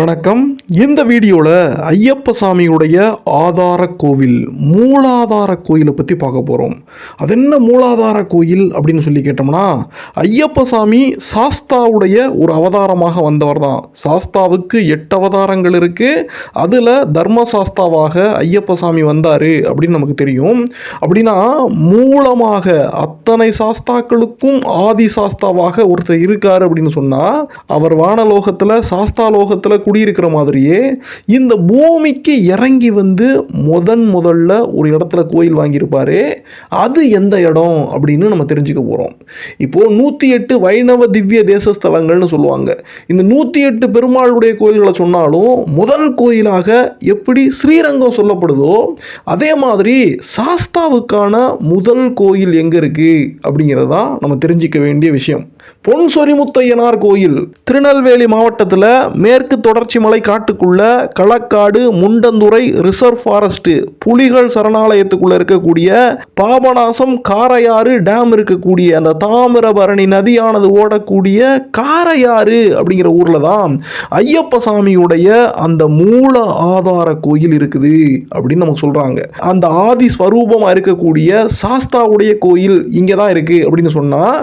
வணக்கம். இந்த வீடியோவில் ஐயப்ப சாமியுடைய ஆதார கோவில் மூலாதார கோயிலை பற்றி பார்க்க போகிறோம் அது என்ன மூலாதார கோயில் அப்படின்னு சொல்லி கேட்டோம்னா ஐயப்ப சாமி சாஸ்தாவுடைய ஒரு அவதாரமாக வந்தவர் தான். சாஸ்தாவுக்கு எட்டு அவதாரங்கள் இருக்குது அதில் தர்ம சாஸ்தாவாக ஐயப்ப சாமி வந்தார் அப்படின்னு நமக்கு தெரியும். அப்படின்னா மூலமாக அத்தனை சாஸ்தாக்களுக்கும் ஆதி சாஸ்தாவாக ஒருத்தர் இருக்கார் அப்படின்னு சொன்னால் அவர் வானலோகத்தில் சாஸ்தா லோகத்தில் குடியிருக்கிற மாதிரியே இந்த பூமிக்கு இறங்கி வந்து முதன் முதல்ல ஒரு இடத்துல கோயில் வாங்கியிருப்பாரு. அது எந்த இடம் அப்படின்னு நம்ம தெரிஞ்சுக்க போகிறோம் இப்போது நூற்றி எட்டு வைணவ திவ்ய தேசஸ்தலங்கள்னு சொல்லுவாங்க. இந்த நூற்றி எட்டு பெருமாளுடைய கோயில்களை சொன்னாலும் முதல் கோயிலாக எப்படி ஸ்ரீரங்கம் சொல்லப்படுதோ அதே மாதிரி சாஸ்தாவுக்கான முதல் கோயில் எங்கே இருக்குது அப்படிங்கிறதான் நம்ம தெரிஞ்சிக்க வேண்டிய விஷயம். பொன் சொரிமுத்தையனார் கோயில் திருநெல்வேலி மாவட்டத்தில் மேற்கு தொடர்ச்சி மலை காட்டுக்குள்ள களக்காடு முண்டந்துறை ரிசர்வ் ஃபாரஸ்ட் புலிகள் சரணாலயத்துக்குள்ள இருக்கக்கூடிய பாபநாசம் காரையாறு டேம் இருக்கக்கூடிய அந்த தாமிரபரணி நதியானது ஓடக்கூடிய காரையாறு அப்படிங்கிற ஊரில் தான் ஐயப்ப சாமியுடைய அந்த மூல ஆதார கோயில் இருக்குது அப்படின்னு நமக்கு சொல்கிறாங்க அந்த ஆதி ஸ்வரூபமாக இருக்கக்கூடிய சாஸ்தாவுடைய கோயில் இங்கே தான் இருக்குது அப்படின்னு சொன்னால்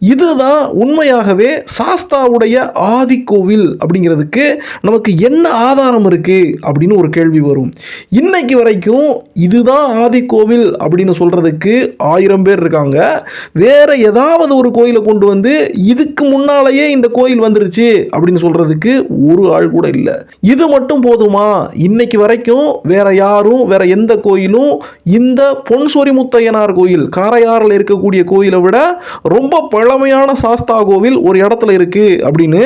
இதுதான் உண்மையாகவே சாஸ்தாவுடைய ஆதி கோவில் அப்படிங்கிறதுக்கு நமக்கு என்ன ஆதாரம் இருக்குது அப்படின்னு ஒரு கேள்வி வரும். இன்னைக்கு வரைக்கும் இதுதான் ஆதி கோவில் அப்படின்னு சொல்கிறதுக்கு ஆயிரம் பேர் இருக்காங்க. வேற ஏதாவது ஒரு கோயிலை கொண்டு வந்து இதுக்கு முன்னாலேயே இந்த கோயில் வந்துருச்சு அப்படின்னு சொல்கிறதுக்கு ஒரு ஆள் கூட இல்லை. இது மட்டும் போதுமா? இன்னைக்கு வரைக்கும் வேற யாரும் வேற எந்த கோயிலும் இந்த பொன்சொரி முத்தையனார் கோயில் காரையாறில் இருக்கக்கூடிய கோயிலை விட ரொம்ப பழமையான சாஸ்தா கோவில் ஒரு இடத்துல இருக்கு அப்படின்னு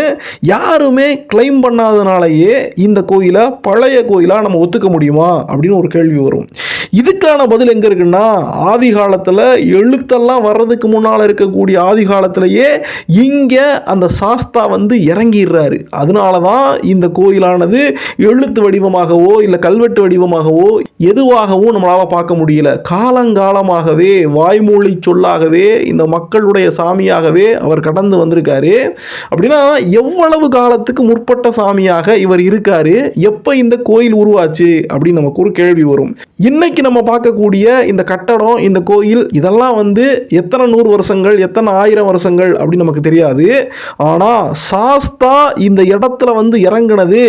யாருமே கிளைம் பண்ணாதனாலேயே இந்த கோயிலை பழைய கோயிலாக நம்ம ஒத்துக்க முடியுமா அப்படின்னு ஒரு கேள்வி வரும். இதுக்கான பதில் எங்கே இருக்குன்னா ஆதி காலத்தில் எழுத்தெல்லாம் வர்றதுக்கு முன்னால் இருக்கக்கூடிய ஆதி காலத்திலேயே இங்கே அந்த சாஸ்தா வந்து இறங்கிடுறாரு. அதனால தான் இந்த கோயிலானது எழுத்து வடிவமாகவோ இல்லை கல்வெட்டு வடிவமாகவோ எதுவாகவும் நம்மளால் பார்க்க முடியல. காலங்காலமாகவே வாய்மொழி சொல்லாகவே இந்த மக்களுடைய சாமியாகவே அவர் கடந்து வந்திருக்காரு. அப்படின்னா எவ்வளவு காலத்துக்கு முற்பட்ட சாமியாக இவர் இருக்காரு? எப்போ இந்த கோயில் உருவாச்சு? அப்படின்னு நமக்கு ஒரு கேள்வி வரும். இன்னைக்கு நம்ம பார்க்கக்கூடிய இந்த கட்டடம் இந்த கோயில் இதெல்லாம் வந்து எத்தனை நூறு வருஷங்கள் எத்தனை ஆயிரம் வருஷங்கள் அப்படின்னு நமக்கு தெரியாது. ஆனால் சாஸ்தா இந்த இடத்துல வந்து இறங்குனது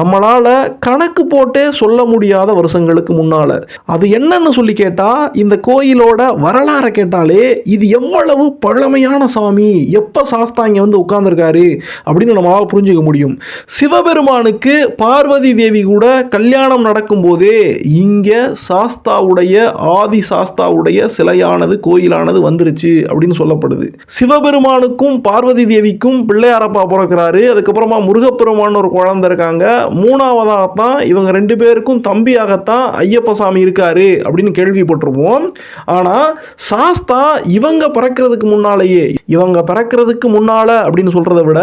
நம்மளால கணக்கு போட்டே சொல்ல முடியாத வருஷங்களுக்கு முன்னால. அது என்னன்னு சொல்லி கேட்டா இந்த கோயிலோட வரலாறை கேட்டாலே இது எவ்வளவு பழமையான சாமி எப்போ சாஸ்தா இங்கே வந்து உட்கார்ந்துருக்காரு அப்படின்னு நம்மளால் புரிஞ்சுக்க முடியும். சிவபெருமானுக்கு பார்வதி தேவி கூட கல்யாணம் நடக்கும்போதே இங்கே சாஸ்தாவுடைய ஆதி சாஸ்தாவுடைய சிலையானது கோயிலானது வந்துருச்சு அப்படின்னு சொல்லப்படுது. சிவபெருமானுக்கும் பார்வதி தேவிக்கும் பிள்ளையாரப்பா பிறக்கிறாரு. அதுக்கப்புறமா முருகப்பெருமான் ஒரு குழந்தை இருக்காங்க. மூணாவதாக தான் இவங்க ரெண்டு பேருக்கும் தம்பியாகத்தான் ஐயப்ப சாமி இருக்காரு அப்படின்னு கேள்விப்பட்டிருப்போம். ஆனால் சாஸ்தா இவங்க பிறக்கிறதுக்கு முன்னாலேயே இவங்க பிறக்கிறதுக்கு முன்னால அப்படின்னு சொல்றதை விட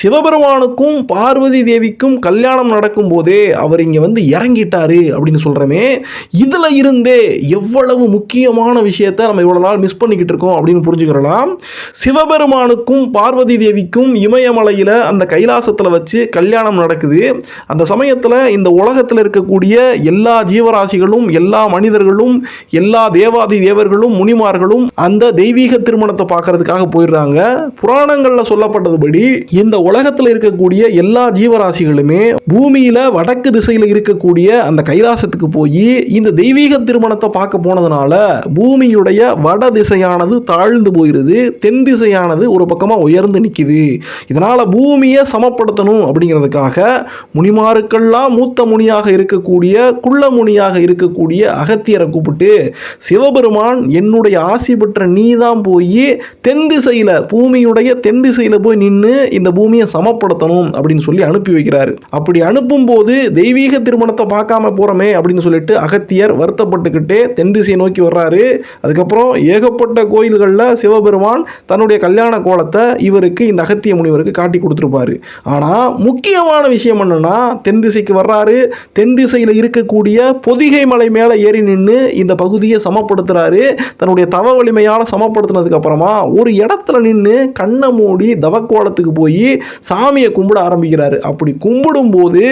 சிவபெருமானுக்கும் பார்வதி தேவிக்கும் கல்யாணம் நடக்கும் போதே அவர் இங்க வந்து இறங்கிட்டாரு அப்படின்னு சொல்றமே. இதுல இருந்தே எவ்வளவு முக்கியமான விஷயத்தை நம்ம இவ்வளவு நாள் மிஸ் பண்ணிக்கிட்டு இருக்கோம் அப்படின்னு புரிஞ்சுக்கிறலாம். சிவபெருமானுக்கும் பார்வதி தேவிக்கும் இமயமலையில அந்த கைலாசத்துல வச்சு கல்யாணம் நடக்குது. அந்த சமயத்துல இந்த உலகத்தில் இருக்கக்கூடிய எல்லா ஜீவராசிகளும் எல்லா மனிதர்களும் எல்லா தேவாதி தேவர்களும் முனிமார்களும் அந்த தெய்வீக திருமணத்தை பார்க்கறதுக்காக போயிடுறாங்க. புராணங்கள்ல சொல்லப்பட்டதுபடி இந்த உலகத்தில் இருக்கக்கூடிய எல்லா ஜீவராசிகளுமே பூமியில வடக்கு திசையில் இருக்கக்கூடிய அந்த கைலாசத்துக்கு போய் இந்த தெய்வீக திருமணத்தை பார்க்க போனதுனால பூமியுடைய வட திசையானது தாழ்ந்து போயிருது. தென் திசையானது ஒரு பக்கமா உயர்ந்து நிக்குது. இதனால பூமியை சமப்படுத்தணும் அப்படிங்கிறதுக்காக முனிமாருக்கெல்லாம் மூத்த முனியாக இருக்கக்கூடிய குள்ள முனியாக இருக்கக்கூடிய அகத்தியரை கூப்பிட்டு சிவபெருமான் என்னுடைய ஆசி பெற்ற நீ தான் போய் தென் திசையில் பூமியுடைய தென் திசையில் போய் நின்று இந்த பூமியை சமப்படுத்தணும் அப்படின்னு சொல்லி அனுப்பி வைக்கிறாரு. அப்படி அனுப்பும்போது தெய்வீக திருமணத்தை பார்க்காம போகிறோமே அப்படின்னு சொல்லிட்டு அகத்தியர் வருத்தப்பட்டுக்கிட்டே தென் திசையை நோக்கி வர்றாரு. அதுக்கப்புறம் ஏகப்பட்ட கோயில்களில் சிவபெருமான் தன்னுடைய கல்யாண கோலத்தை இவருக்கு இந்த அகத்திய முனிவருக்கு காட்டி கொடுத்துருப்பாரு. ஆனால் முக்கியமான விஷயம் என்னன்னா தென் திசைக்கு வர்றாரு. தென் திசையில் இருக்கக்கூடிய பொதிகை மலை மேலே ஏறி நின்று இந்த பகுதியை சமப்படுத்துறாரு. தன்னுடைய தவ வலிமையால் சமப்படுத்தினதுக்கு அப்புறமா ஒரு இடத்துல நின்று கண்ணை மூடி தவக்கோலத்துக்கு போய் சாமியை கும்பிட ஆரம்பிக்கிறாரு. அப்படி கும்பிடும்போது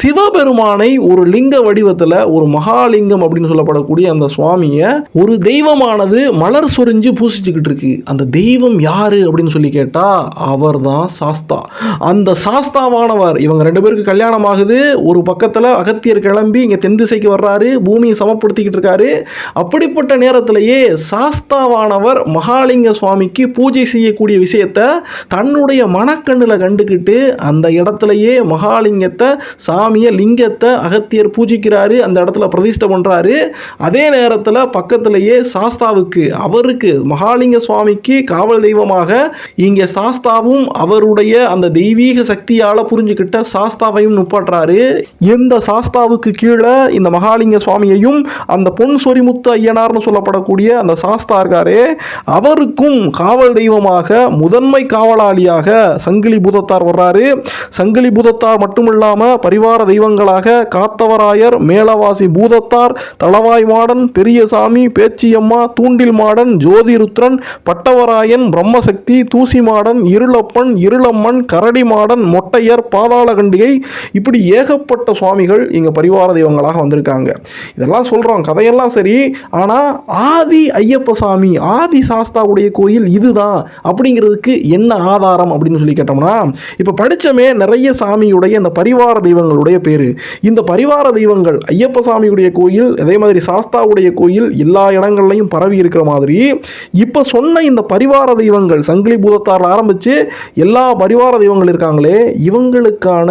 சிவபெருமானை ஒரு லிங்க வடிவத்தில் ஒரு மகாலிங்கம் அப்படின்னு சொல்லப்படக்கூடிய அந்த சுவாமியை ஒரு தெய்வமானது மலர் சொரிஞ்சு பூசிச்சுக்கிட்டு இருக்கு. அந்த தெய்வம் யாரு அப்படின்னு சொல்லி கேட்டால் அவர் தான் சாஸ்தா. அந்த சாஸ்தாவானவர் இவங்க ரெண்டு பேருக்கு கல்யாணம் ஆகுது. ஒரு பக்கத்தில் அகத்தியர் கிளம்பி இங்கே தென் திசைக்கு வர்றாரு பூமியை சமப்படுத்திக்கிட்டு இருக்காரு. அப்படிப்பட்ட நேரத்திலேயே சாஸ்தாவானவர் மகாலிங்க சுவாமிக்கு பூஜை செய்யக்கூடிய விஷயத்த தன்னுடைய மனக்கண்ணில் கண்டுக்கிட்டு அந்த இடத்துலயே மகாலிங்கத்தை சாமியை லிங்கத்தை அகத்தியர் பூஜிக்கிறாரு அந்த இடத்துல பிரதிஷ்டை பண்றாரு. அதே நேரத்தில் பக்கத்திலேயே சாஸ்தாவுக்கு அவருக்கு மகாலிங்க சுவாமிக்கு காவல் தெய்வமாக இங்கே சாஸ்தாவும் அவருடைய அந்த தெய்வீக சக்தியால் புரிஞ்சுக்கிட்ட சாஸ்தாவையும் நுப்பாட்டுறாரு. இந்த சாஸ்தாவுக்கு கீழே இந்த மகாலிங்க சுவாமியையும் அந்த பொன் சொரிமுத்து ஐயனார்னு சொல்லப்படக்கூடிய அந்த சாஸ்தா இருக்காரு அவருக்கும் காவல் தெய்வமாக முதன்மை காவலாளியாக சங்கிலி பூதத்தார் வர்றாரு. சங்கிலி பூதத்தார் மட்டுமில்லாமல் பரிவார தெய்வங்களாக காத்தவராயர் மேலவாசி பூதத்தார் தளவாய் மாடன் பெரியசாமி பேச்சியம்மா தூண்டில் மாடன் ஜோதிருத்ரன் பட்டவராயன் பிரம்மசக்தி தூசி மாடன் இருளப்பன் இருளம்மன் கரடி மாடன் மொட்டையர் பாதாளகண்டிகை இப்படி ஏகப்பட்ட சுவாமிகள் இங்கே பரிவார தெய்வங்களாக வந்திருக்காங்க. இதெல்லாம் சொல்கிறோம் கதையெல்லாம் சரி. ஆனால் ஆதி ஐயப்ப சாமி ஆதி சாஸ்தாவுடைய கோயில் இதுதான் அப்படிங்கிறதுக்கு என்ன ஆதாரம் அப்படின்னு சொல்லி கேட்டோம்னா இப்போ படித்தமே நிறைய சாமியுடைய இந்த பரிவார தெய்வங்களுடைய பேர். இந்த பரிவார தெய்வங்கள் ஐயப்ப சாமியுடைய கோயில் அதே மாதிரி சாஸ்தாவுடைய கோயில் எல்லா இடங்கள்லையும் பரவி இருக்கிற மாதிரி இப்போ சொன்ன இந்த பரிவார தெய்வங்கள் சங்கிலி பூதத்தார் ஆரம்பித்து எல்லா பரிவார தெய்வங்கள் இருக்காங்களே இவங்களுக்கான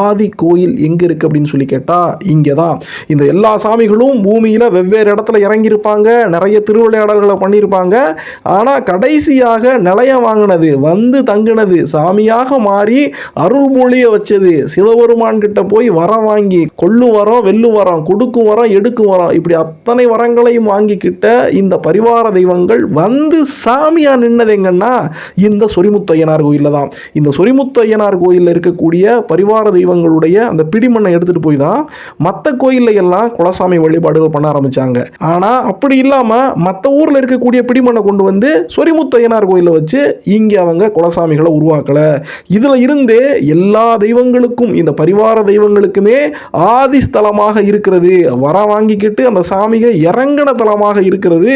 ஆதி கோயில் எங்கே இருக்குது அப்படின்னு சொல்லி கேட்டால் இங்கே தான் இந்த எல்லா சாமிகளும் பூமியில் வெவ்வேறு இடத்துல இறங்கியிருப்பாங்க நிறைய திருவிளையாடல்களை பண்ணியிருப்பாங்க. ஆனால் கடைசி கடைசியாக நிலையம் வாங்கினது வந்து தங்கினது சாமியாக மாறி அருள்மொழியை வச்சது. சிவபெருமான் கிட்ட போய் வரம் வாங்கி கொள்ளு வரம் வெல்லு வரம் கொடுக்கும் வரம் எடுக்கும் வரம் இப்படி அத்தனை வரங்களையும் வாங்கிக்கிட்ட இந்த பரிவார தெய்வங்கள் வந்து சாமியா நின்னது எங்கன்னா இந்த சொரிமுத்தையனார் கோயிலில் தான் இந்த சொரிமுத்தையனார் கோயிலில் இருக்கக்கூடிய பரிவார தெய்வங்களுடைய அந்த பிடிமண்ணை எடுத்துட்டு போய் தான் மற்ற கோயில்ல எல்லாம் குலசாமி வழிபாடுகள் பண்ண ஆரம்பிச்சாங்க. ஆனா அப்படி இல்லாம மற்ற ஊர்ல இருக்கக்கூடிய பிடிமண்ணை கொண்டு வந்து உதயனார் கோயிலில் வச்சு இங்க அவங்க குலசாமிகளை உருவாக்கல. இதுல இருந்தே எல்லா தெய்வங்களுக்கும் இந்த பரிவார தெய்வங்களுக்குமே ஆதி ஸ்தலமாக இருக்கிறது. வர வாங்கிக்கிட்டு அந்த சாமிகள் இறங்கின தலமாக இருக்கிறது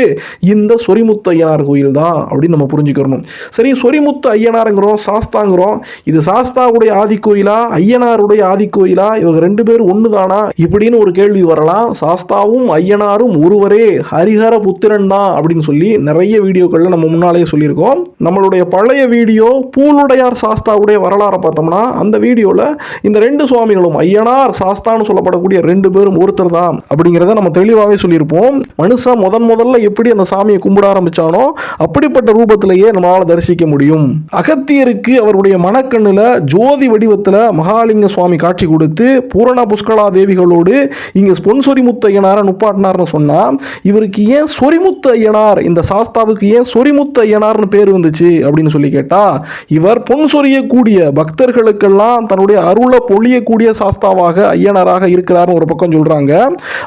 இந்த சொரிமுத்து ஐயனார் கோயில் தான் அப்படின்னு நம்ம புரிஞ்சுக்கிறணும். சரி சொரிமுத்து ஐயனாருங்கிறோம் சாஸ்தாங்கிறோம். இது சாஸ்தாவுடைய ஆதி கோயிலா ஐயனாருடைய ஆதி கோயிலா? இவங்க ரெண்டு பேரும் ஒன்று தானா இப்படின்னு ஒரு கேள்வி வரலாம். சாஸ்தாவும் ஐயனாரும் ஒருவரே ஹரிஹர புத்திரன் தான் அப்படின்னு சொல்லி நிறைய வீடியோக்களில் நம்ம முன்னாலேயே சொல்லியிருக்கோம். நம்மளுடைய பழைய வீடியோ பூலுடையார் சாஸ்தாவுடைய வரலாறை பார்த்தோம்னா அந்த வீடியோவில் இந்த ரெண்டு சுவாமிகளும் ஐயனார் சாஸ்தான்னு சொல்லப்படக்கூடிய ரெண்டு பேரும் ஒருத்தர் தான் அப்படிங்கிறத நம்ம தெளிவாகவே சொல்லியிருப்போம். மனுஷன் முதன் முதல்ல எப்படி அந்த சாமியை கும்பிட ஆரம்பிச்சானோ அப்படிப்பட்ட ரூபத்திலேயே நம்மளால் தரிசிக்க முடியும். அகத்தியருக்கு அவருடைய மனக்கண்ணில் ஜோதி வடிவத்தில் மகாலிங்க சுவாமி காட்சி கொடுத்து பூரண புஷ்கலா தேவிகளோடு இங்கே பொன் சொரிமுத்து ஐயனாரை நுப்பாட்டினார்னு சொன்னால் இவருக்கு ஏன் சொரிமுத்து ஐயனார் இந்த சாஸ்தாவுக்கு ஏன் சொரிமுத்து ஐயனார்னு பேர் வந்துச்சு அப்படின்னு சொல்லி கேட்டால் இவர் பொன் சொரியக்கூடிய பக்தர்களுக்கெல்லாம் தன்னுடைய அருளை பொழியக்கூடிய சாஸ்தாவாக ஐயனாராக இருக்கிறார்னு ஒரு பக்கம் சொல்கிறாங்க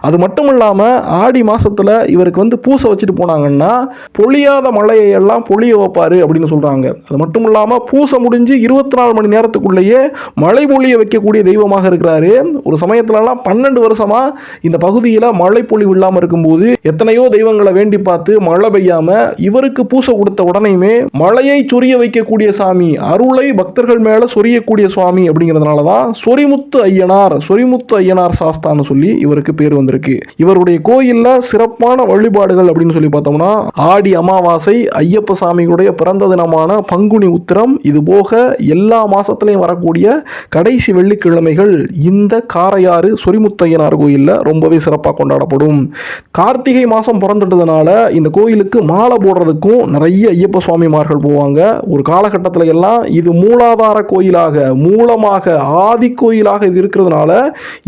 அது மட்டும் இல்லாமல் ஆடி மாசத்துல இவருக்கு வந்து பூசை வச்சுட்டு போனாங்கன்னா பொழியாத மழையை எல்லாம் பொழிய வைப்பாரு அப்படின்னு சொல்கிறாங்க அது மட்டும் இல்லாமல் பூசை முடிஞ்சு இருபத்தி நாலு மணி நேரத்துக்குள்ளேயே மழை பொழிய வைக்கக்கூடிய தெய்வமாக இருக்கிறாரு. ஒரு சமயத்துலலாம் பன்னெண்டு வருஷமா இந்த பகுதியில் மழை பொழிவு இல்லாமல் இருக்கும்போது எத்தனையோ தெய்வங்களை வேண்டி பார்த்து மழை பெய்யாம இவருக்கு பூசை கொடுத்த உடனேயுமே மழையை சொரிய வைக்கக்கூடிய சாமி அருளை பக்தர்கள் மேல சொரியக்கூடிய சுவாமி அப்படிங்கிறதுனால தான் சொரிமுத்து ஐயனார் சொரிமுத்து ஐயனார் சாஸ்தான்னு சொல்லி இவருக்கு பேர் வந்திருக்கு. இவருடைய கோயில்ல சிறப்பான வழிபாடுகள் அப்படின்னு சொல்லி பார்த்தோம்னா ஆடி அமாவாசை ஐயப்ப சாமியுடைய பிறந்த தினமான பங்குனி உத்திரம் இது போக எல்லா மாசத்துலையும் வரக்கூடிய கடைசி வெள்ளிக்கிழமைகள் இந்த காரையாறு சொரிமுத்தையனார் கோயிலில் ரொம்பவே சிறப்பாக கொண்டாடப்படும். கார்த்திகை மாதம் பிறந்துட்டதுனால இந்த கோயிலுக்கு மாலை போடுறதுக்கும் நிறைய ஐயப்ப சுவாமிமார்கள் போவாங்க. ஒரு காலகட்டத்தில் எல்லாம் இது மூலாதார கோயிலாக மூலமாக ஆதி கோயிலாக இது இருக்கிறதுனால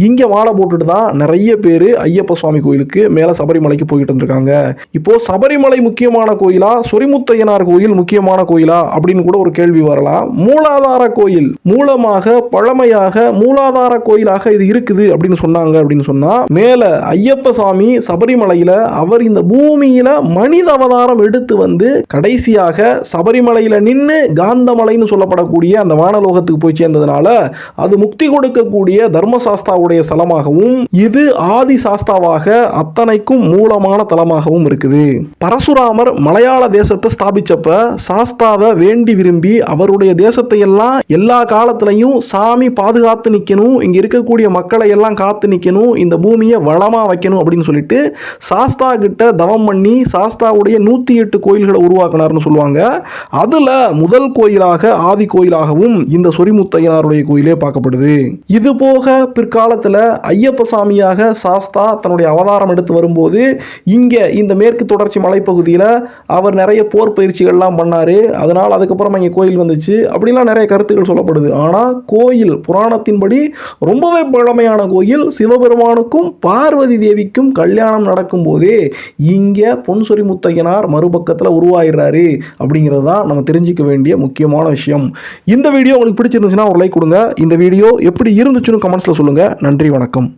இங்கே மாலை போட்டுட்டு தான் நிறைய பேர் ஐயப்ப சுவாமி கோயிலுக்கு மேலே சபரிமலைக்கு போய்கிட்டு இருந்திருக்காங்க. இப்போ சபரிமலை முக்கியமான கோயிலா சொரிமுத்தையனார் கோயில் முக்கியமான கோயிலா அப்படின்னு கூட ஒரு கேள்வி வரலாம். மூலாதார கோயில் மூலமாக பழமையாக மூலாதார கோயிலாக இது இருக்குது அப்படின்னு சொன்னாங்க அப்படின்னு சொன்னால் மேலே ஐயப்ப சுவாமி சபரிமலையில் அவர் இந்த பூமியில் மனித அவதாரம் எடுத்து வந்து கடைசி கடைசியாக சபரிமலையில் நின்று காந்தமலைன்னு சொல்லப்படக்கூடிய அந்த வானலோகத்துக்கு போய் சேர்ந்ததுனால அது முக்தி கொடுக்கக்கூடிய தர்மசாஸ்தாவுடைய ஸ்தலமாகவும் இது ஆதி சாஸ்தாவாக அத்தனைக்கும் மூலமான தலமாகவும் இருக்குது. பரசுராமர் மலையாள தேசத்தை ஸ்தாபிச்சப்ப சாஸ்தாவை வேண்டி விரும்பி அவருடைய தேசத்தை எல்லாம் எல்லா காலத்திலையும் சாமி பாதுகாத்து நிற்கணும் இங்க இருக்கக்கூடிய மக்களை எல்லாம் காத்து நிற்கணும் இந்த பூமியை வளமா வைக்கணும் அப்படின்னு சொல்லிட்டு சாஸ்தா கிட்ட தவம் பண்ணி சாஸ்தாவுடைய நூத்தி எட்டு கோயில்களை உருவாக்கணும் உருவாக்கினார்னு சொல்லுவாங்க. அதுல முதல் கோயிலாக ஆதி கோயிலாகவும் இந்த சொரிமுத்தையனாருடைய கோயிலே பார்க்கப்படுது. இது போக பிற்காலத்தில் ஐயப்ப சாமியாக சாஸ்தா தன்னுடைய அவதாரம் எடுத்து வரும்போது இங்கே இந்த மேற்கு தொடர்ச்சி மலைப்பகுதியில் அவர் நிறைய போர் பயிற்சிகள்லாம் பண்ணார். அதனால் அதுக்கப்புறம் இங்கே கோயில் வந்துச்சு. அப்படிலாம் நிறைய கருத்துக்கள் சொல்லப்படுது. ஆனால் கோயில் புராணத்தின்படி ரொம்பவே பழமையான கோயில். சிவபெருமானுக்கும் பார்வதி தேவிக்கும் கல்யாணம் நடக்கும்போதே இங்கே பொன்சொரி முத்தையனார் மறுபக்கத்தில் இருக்காரு அப்படிங்கிறது தான் நம்ம தெரிஞ்சுக்க வேண்டிய முக்கியமான விஷயம். இந்த வீடியோ உங்களுக்கு பிடிச்சிருந்துச்சுன்னா ஒரு லைக் கொடுங்க. இந்த வீடியோ எப்படி இருந்துச்சுன்னு கமெண்ட்ஸில் சொல்லுங்கள் நன்றி வணக்கம்.